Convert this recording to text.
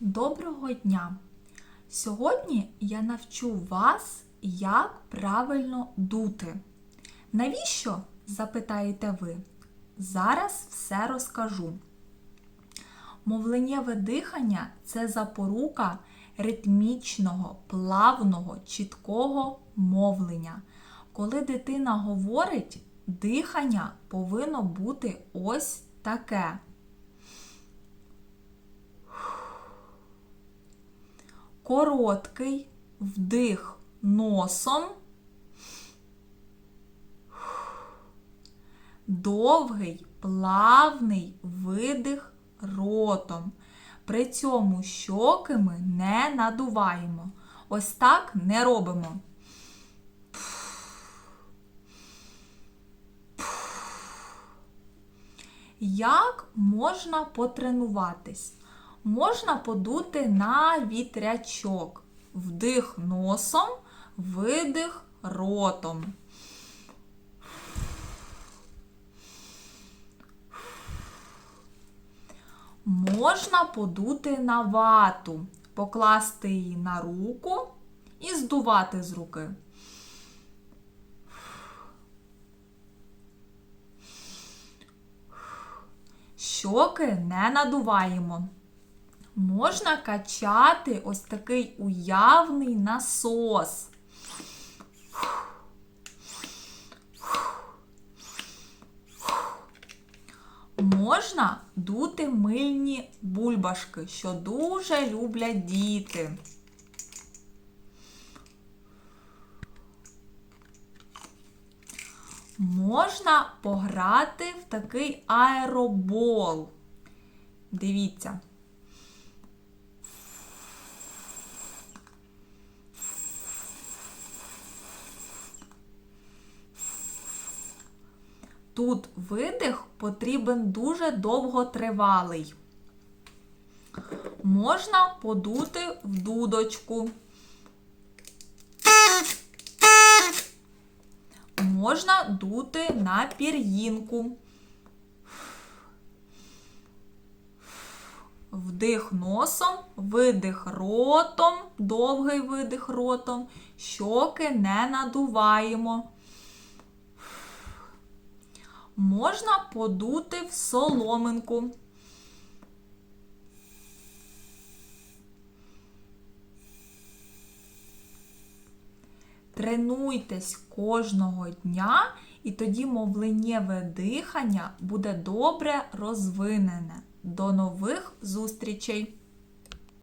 Доброго дня! Сьогодні я навчу вас, як правильно дути. Навіщо? запитаєте ви. Зараз все розкажу. Мовленнєве дихання це запорука ритмічного, плавного, чіткого мовлення. Коли дитина говорить, дихання повинно бути ось таке. Короткий вдих носом, довгий плавний видих ротом. При цьому щоки ми не надуваємо. Ось так не робимо. Як можна потренуватись? Можна подути на вітрячок. Вдих носом, видих ротом. Можна подути на вату, покласти її на руку і здувати з руки. Щоки не надуваємо. Можна качати ось такий уявний насос. Можна дути мильні бульбашки, що дуже люблять діти. Можна пограти в такий аеробол. Дивіться. Тут видих потрібен дуже довготривалий. Можна подути в дудочку. Можна дути на пір'їнку. Вдих носом, видих ротом, довгий видих ротом, щоки не надуваємо. Можна подути в соломинку. Тренуйтесь кожного дня, і тоді мовленнєве дихання буде добре розвинене. До нових зустрічей!